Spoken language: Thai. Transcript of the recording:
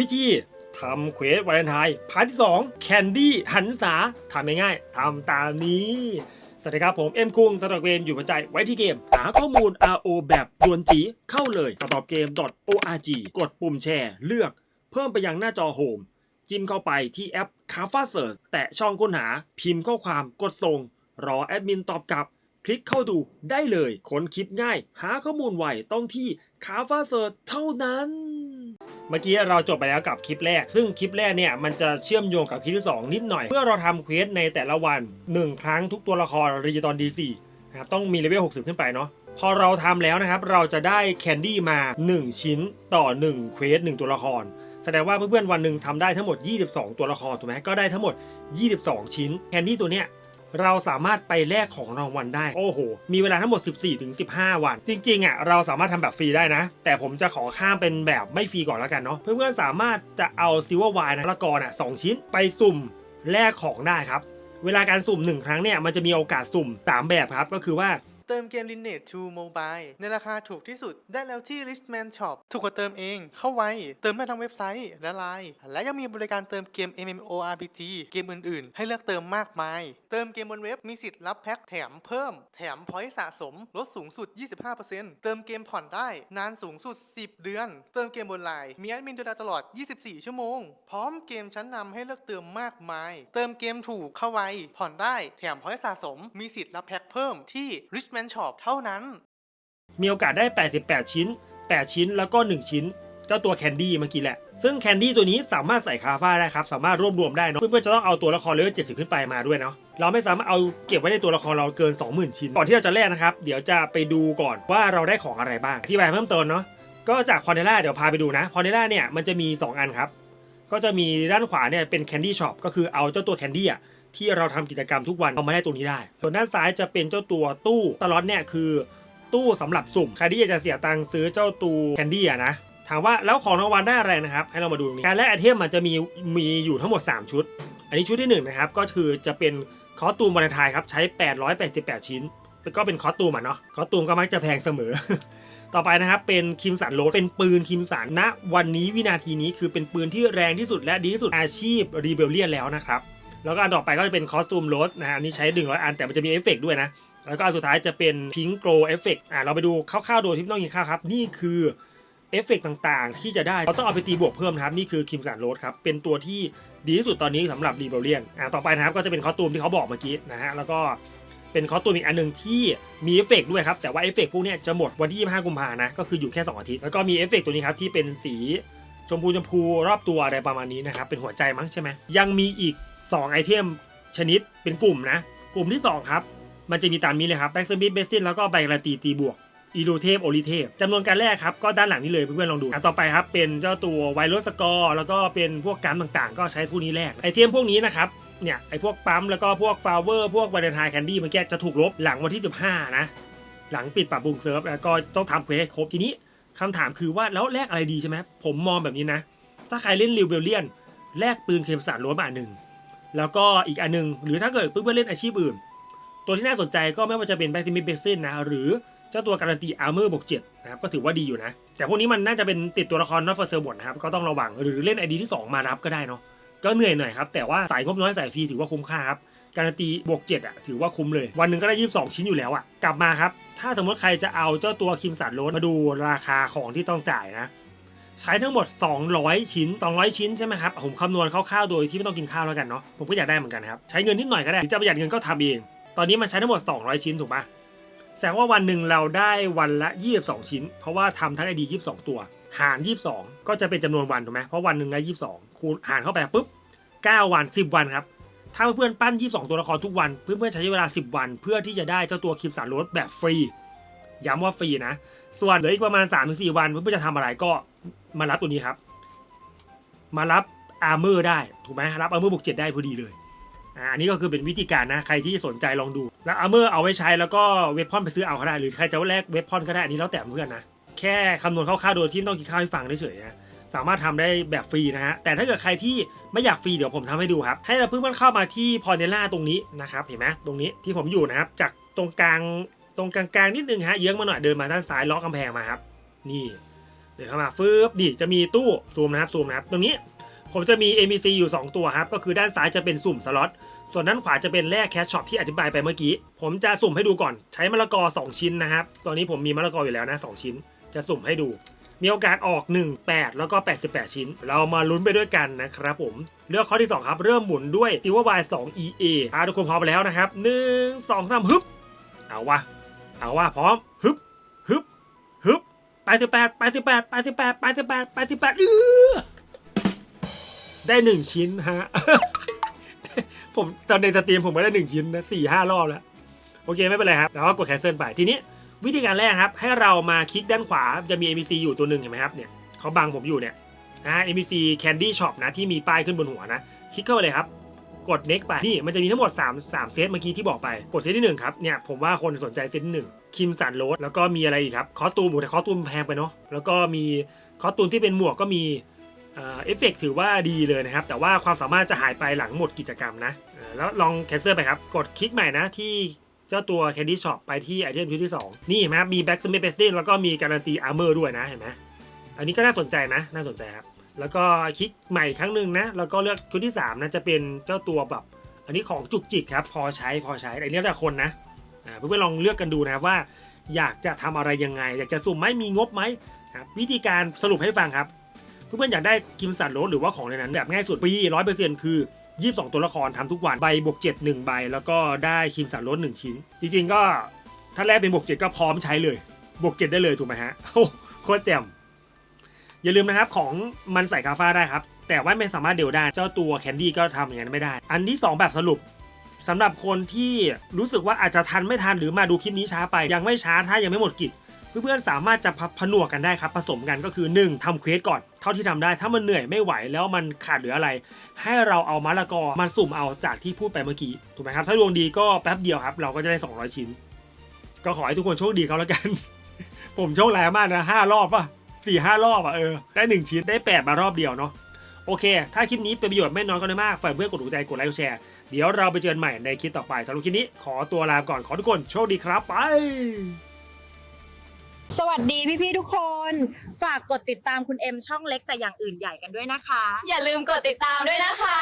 วิธีทำเควสวาเลนไทน์พาร์ทที่2แคนดี้หันษาทำง่ายๆทำตามนี้ สวัสดีครับผม เอ็มคุงสตอร์เกมอยู่บนใจไว้ที่เกม หาข้อมูล RO แบบดวนจีเข้าเลย startupgame.org กดปุ่มแชร์ เลือกเพิ่มไปยังหน้าจอโฮมจิ้มเข้าไปที่แอป c a f a Search แตะช่องค้นหา พิมพ์ข้อความกดส่ง รอแอดมินตอบกลับ คลิกเข้าดูได้เลยค้นคลิปง่าย หาข้อมูลไวต้องที่ c a f a Search เท่านั้น เมื่อกี้เราจบไปแล้วกับคลิปแรก ซึ่งคลิปแรกเนี่ยมันจะเชื่อมโยงกับคลิปที่ 2 นิดหน่อย เมื่อเราทำเควสในแต่ละวัน 1 ครั้งทุกตัวละครรีจิตอน D4 นะครับต้องมีเลเวล60 ขึ้นไปเนาะพอเราทำแล้วนะครับเราจะได้แคนดี้มา 1 ชิ้นต่อ1เควส1ตัวละคร แสดงว่าเพื่อนๆวันหนึ่งทำได้ทั้งหมด 22 ตัวละครถูกไหมก็ได้ทั้งหมด 22 ชิ้นแคนดี้ตัวเนี้ย เราสามารถไปแลกของรางวัลได้ โอ้โห มีเวลาทั้งหมด 14ถึง15 วัน จริงๆอะเราสามารถทำแบบฟรีได้นะ แต่ผมจะขอข้ามเป็นแบบไม่ฟรีก่อนแล้วกันเนาะ เพื่อนๆสามารถจะเอาซิลเวอร์ไวน์นะละกรอะสองชิ้นไปสุ่มแลกของได้ครับ เวลาการสุ่ม 1 ครั้งเนี่ยมันจะมีโอกาสสุ่ม 3 แบบครับ ก็คือว่า เติมเกม Lineage 2 Mobile ในราคาถูกที่สุดได้แล้วที่ Listman Shop ถูกกว่าเติมเองเข้าไว้ เติมได้ทั้งเว็บไซต์และไลน์และยังมีบริการเติมเกม MMORPG เกมอื่นๆ ให้เลือกเติมมากมาย เติมเกมบนเว็บมีสิทธิ์รับแพ็คแถมเพิ่ม แถมพอยต์สะสมลดสูงสุด 25%เติมเกมผ่อนได้นานสูงสุด 10 เดือน เติมเกมบนไลน์มีแอดมินดูแลตลอด 24 ชั่วโมง พร้อมเกมชั้นนำให้เลือกเติมมากมาย เติมเกมถูกเข้าไว้ผ่อนได้แถมพอยต์สะสม มีสิทธิ์รับแพ็คเพิ่มที่ Richman Shop เท่านั้น มีโอกาสได้ 88 ชิ้น 8 ชิ้นแล้วก็ 1 ชิ้น เจ้าตัวแคนดี้เมื่อกี้แหละ ซึ่งแคนดี้ตัวนี้สามารถใส่คาฟ้าได้ครับ สามารถรวบรวมได้เนาะเพื่อนๆจะต้องเอาตัวละครเลเวล70 ขึ้นไปมาด้วยเนาะเราไม่สามารถเอาเก็บไว้ในตัวละครเราเกิน 20,000 ชิ้น ก่อนที่เราจะแลกนะครับ เดี๋ยวจะไปดูก่อนว่าเราได้ของอะไรบ้าง ที่บาเพิ่มเติมเนาะ ก็จากพอเนล่าเดี๋ยวพาไปดูนะ พอเนล่าเนี่ยมันจะมี 2 อันครับ ก็จะมีด้านขวาเนี่ยเป็นแคนดี้ช็อปก็คือเอาเจ้าตัวแคนดี้อะ ที่เราทำกิจกรรมทุกวันเอามาได้ตรงนี้ได้ ส่วนด้านซ้ายจะเป็นเจ้าตัวตู้ตลอดเนี่ยคือตู้สำหรับสุ่มใครที่อยากจะเสียตังค์ซื้อเจ้าตูแคนดี้อะนะถามว่าแล้วของรางวัลได้อะไรนะครับ ให้เรามาดูตรงนี้การแลกไอเทมมันจะมีมีอยู่ทั้งหมด 3 ชุด อันนี้ชุดที่1นนะครับก็คือจะเป็นคอสตูมวาเลไทน์ครับใช้ 888 ชิ้นก็เป็นคอสตูมอะเนาะคอสตูมก็มักจะแพงเสมอ ต่อไปนะครับเป็นคิมสันโรดเป็นปืนคิมสันณวันนี้วินาทีนี้คือเป็นปืนที่แรงที่สุดและดีที่สุดอาชีพรีเบลเลียนแล้วนะครับ แล้วก็อันต่อไปก็จะเป็นคอสตูมโรสนะฮะอันนี้ใช้ 100 อันแต่มันจะมีเอฟเฟกต์ด้วยนะ แล้วก็อันสุดท้ายจะเป็นพิงโกลเอฟเฟกต์อะเราไปดูคร่าวๆโดยที่ไม่ต้องยิงข้าวครับ นี่คือเอฟเฟกต์ต่างๆ ที่จะได้เราต้องเอาไปตีบวกเพิ่มนะครับ นี่คือคิมสันโรสครับ เป็นตัวที่ดีที่สุดตอนนี้สำหรับรีเบลเลียนอะต่อไปนะครับก็จะเป็นคอสตูมที่เขาบอกเมื่อกี้นะฮะแล้วก็เป็นคอสตูมอีกอันหนึ่งที่มีเอฟเฟกต์ด้วยครับแต่ว่าเอฟเฟกต์พวกนี้จะหมดวันที่ 25 กุมภานะก็คืออยู่แค่ 2 อาทิตย์แล้วก็มีเอฟเฟกตัวนี้ครับที่เป็นสี ชมพูชมพูรอบตัวอะไรประมาณนี้นะครับ เป็นหัวใจมั้งใช่ไหมยังมีอีก 2 ไอเทมชนิดเป็นกลุ่มนะ กลุ่มที่ 2 ครับ มันจะมีตามนี้เลยครับแบ็กซ์บิทเบสซินแล้วก็ใบกระตีตีบวกอีรูเทพโอลิเทพจำนวนการแรกครับ ก็ด้านหลังนี้เลยเพื่อนๆลองดูอะต่อไปครับ เป็นเจ้าตัวไวโรสกอร์แล้วก็เป็นพวกการต่างๆ ก็ใช้พวกนี้แรกไอเทมพวกนี้นะครับเนี่ยไอพวกปั๊มแล้วก็พวกฟาวเวอร์พวกวาเลนไทน์แคนดี้เมื่อกี้จะถูกลบหลังวันที่ 15 นะ หลังปิดปรับปรุงเซิร์ฟแล้วก็ต้องทำเควสให้ครบทีนี้ คำถามคือว่าแล้วแลกอะไรดีใช่ไหมผมมองแบบนี้นะ ถ้าใครเล่นริวเบลเลียนแลกปืนเคมสารล้วนมาอันหนึ่งแล้วก็อีกอันหนึ่งหรือถ้าเกิดเพื่อนๆเล่นอาชีพอื่น ตัวที่น่าสนใจก็ไม่ว่าจะเป็นแบ็กซิมิเบซินนะหรือเจ้าตัวการันตีอาร์เมอร์บวกเจ็ดนะครับก็ถือว่าดีอยู่นะ แต่พวกนี้มันน่าจะเป็นติดตัวละครนอตฟอร์เซอร์บดนะครับก็ต้องระวังหรือเล่นไอดีที่ 2 มารับก็ได้เนาะก็เหนื่อยหน่อยครับแต่ว่าสายงบน้อยสายฟรีถือว่าคุ้มค่าครับการันตีบวก7อะถือว่าคุ้มเลยวันหนึ่งก็ได้22ชิ้นอยู่แล้วอะกลับมาครับ ถ้าสมมติใครจะเอาเจ้าตัวคิมสันโรสมาดูราคาของที่ต้องจ่ายนะ ใช้ทั้งหมด 200 ชิ้น 200 ชิ้นใช่ไหมครับ ผมคำนวณคร่าวๆโดยที่ไม่ต้องกินข้าวแล้วกันเนาะ ผมก็อยากได้เหมือนกันครับ ใช้เงินนิดหน่อยก็ได้หรือจะประหยัดเงินก็ทำเอง ตอนนี้มันใช้ทั้งหมด 200 ชิ้นถูกปะแสดงว่าวันหนึ่งเราได้วันละ 22 ชิ้น เพราะว่าทำทั้งไอดี 22 ตัว หาร 22 ก็จะเป็นจำนวนวันถูกไหมเพราะวันหนึ่งได้22 คูณหารเข้าไปปุ๊บ 9 วัน 10 วันครับ ถ้าเพื่อนปั้น 22 ตัวละครทุกวัน เพื่อนๆใช้เวลา 10 วัน เพื่อที่จะได้เจ้าตัวคิมสันโรสแบบฟรี ย้ำว่าฟรีนะ ส่วนเหลืออีกประมาณ 3-4 วัน เพื่อนๆจะทำอะไรก็มารับตัวนี้ครับ มารับอาร์เมอร์ได้ ถูกไหมรับอาร์เมอร์บวกเจ็ดได้พอดีเลยอันนี้ก็คือเป็นวิธีการนะ ใครที่สนใจลองดู แล้วอาร์เมอร์เอาไว้ใช้แล้วก็เว็บพอนไปซื้อเอาก็ได้ หรือใครจะแลกเว็บพอนก็ได้ อันนี้แล้วแต่เพื่อนนะ แค่คำนวณคร่าวๆโดยที่ไม่ต้องกินข้าวให้ฟังเฉยๆนะ สามารถทำได้แบบฟรีนะฮะ แต่ถ้าเกิดใครที่ไม่อยากฟรีเดี๋ยวผมทำให้ดูครับ ให้เราเพื่อนเข้ามาที่พอเนล่าตรงนี้นะครับ เห็นไหมตรงนี้ที่ผมอยู่นะครับ จากตรงกลางตรงกลางๆนิดนึงฮะ เยื้องมาหน่อยเดินมาด้านซ้ายล้อกำแพงมาครับ นี่ เดี๋ยวเข้ามาฟึบดิจะมีตู้ซูมนะครับซูมนะครับ ตรงนี้ผมจะมี MBC อยู่ 2 ตัวครับ ก็คือด้านซ้ายจะเป็นสุ่มสล็อต ส่วนด้านขวาจะเป็นแลกแคชช็อปที่อธิบายไปเมื่อกี้ ผมจะสุ่มให้ดูก่อน ใช้มะละกอ 2 ชิ้นนะครับ ตอนนี้ผมมีมะละกออยู่แล้วนะ 2 ชิ้น จะสุ่มให้ดู มีโอกาสออก 1 8 แล้วก็ 88 ชิ้น เรามาลุ้นไปด้วยกันนะครับผม เลือกข้อที่ 2 ครับ เริ่มหมุนด้วย s i l v e r y 2 EA อ่าทุกคนพร้อมไปแล้วนะครับ 1 2 3ฮึบ เอาวะ เอาวะพร้อม ฮึบ ฮึบ ฮึบ88 88 88 88 88เออได้1ชิ้นฮะ ผมตอนในสตรีมผมก็ได้1ชิ้นนะสี่ห้ารอบแล้ว โอเคไม่เป็นไรครับเราก็กดแคนเซิลไปทีนี้ วิธีการแรกครับ ให้เรามาคลิกด้านขวาจะมี ABC อยู่ตัวหนึ่งเห็นไหมครับเนี่ยเขาบังผมอยู่เนี่ยนะ ABC Candy Shop นะที่มีป้ายขึ้นบนหัวนะคลิกเข้าไปเลยครับ กด next ไปนี่มันจะมีทั้งหมด 3 3 เซตเมื่อกี้ที่บอกไป กดเซตที่ 1 ครับเนี่ยผมว่าคนสนใจเซตที่หนึ่งคิมสันโรสแล้วก็มีอะไรอีกครับคอสตูมแต่คอสตูมแพงไปเนาะแล้วก็มีคอสตูมที่เป็นหมวกก็มีเออเอฟเฟกต์ถือว่าดีเลยนะครับ แต่ว่าความสามารถจะหายไปหลังหมดกิจกรรมนะแล้วลองแคนเซิลไปครับ กดคลิกใหม่นะที่ เจ้าตัว Candy Shop ไปที่ไอเทมชุดที่ 2 นี่เห็นไหมมีแบ็กสมิธเบสซินแล้วก็มีการันตีอาร์เมอร์ด้วยนะเห็นไหมอันนี้ก็น่าสนใจนะ น่าสนใจครับ แล้วก็คลิกใหม่ครั้งหนึ่งนะ แล้วก็เลือกชุดที่ 3นะจะเป็นเจ้าตัวแบบ อันนี้ของจุกจิกครับ พอใช้พอใช้อันนี้แต่คนนะเพื่อนๆลองเลือกกันดูนะว่า อยากจะทำอะไรยังไง อยากจะสุ่มไหมมีงบไหมครับวิธีการสรุปให้ฟังครับเพื่อนๆอยากได้กิมสันโรสหรือว่าของในนั้นแบบง่ายสุดปีร้อยเปอร์เซ็นต์คือ 22 ตัวละครทำทุกวันใบบวก7 1ใบ แล้วก็ได้คิมสันโรส1ชิ้น จริงๆก็ถ้าแรกเป็นบวก7ก็พร้อมใช้เลยบวก7ได้เลยถูกไหมฮะโอ้โคตรแจ่มอย่าลืมนะครับของมันใส่กาฟ้าได้ครับ แต่ว่าไม่สามารถเดียวได้เจ้าตัวแคนดี้ก็ทำอย่างนั้นไม่ได้ อันที่ 2 แบบสรุปสำหรับคนที่รู้สึกว่าอาจจะทันไม่ทันหรือมาดูคลิปนี้ช้าไป ยังไม่ช้าถ้ายังไม่หมดกิจเพื่อนๆสามารถจะผนวกกันได้ครับผสมกันก็คือ 1ทำเควสก่อน เท่าที่ทำได้ ถ้ามันเหนื่อยไม่ไหวแล้วมันขาดเหลืออะไร ให้เราเอามะละกอมาสุ่มเอาจากที่พูดไปเมื่อกี้ถูกไหมครับ ถ้าดวงดีก็แป๊บเดียวครับ เราก็จะได้ 200 ชิ้น ก็ขอให้ทุกคนโชคดีเขาแล้วกัน ผมโชคร้ายมากนะห้ารอบป่ะสี่ห้ารอบอะเออได้หนึ่งชิ้นได้แปดมารอบเดียวเนาะโอเค ถ้าคลิปนี้เป็นประโยชน์ไม่น้อยก็น้มากฝากเพื่อนกดถูกใจกดไลค์กดแชร์เดี๋ยวเราไปเจอกันใหม่ในคลิปต่อไปสำหรับคลิปนี้ขอตัวลาไปก่อนขอทุกคนโชคดีครับไป สวัสดีพี่ๆทุกคน ฝากกดติดตามคุณเอ็มช่องเล็กแต่อย่างอื่นใหญ่กันด้วยนะคะ อย่าลืมกดติดตามด้วยนะคะ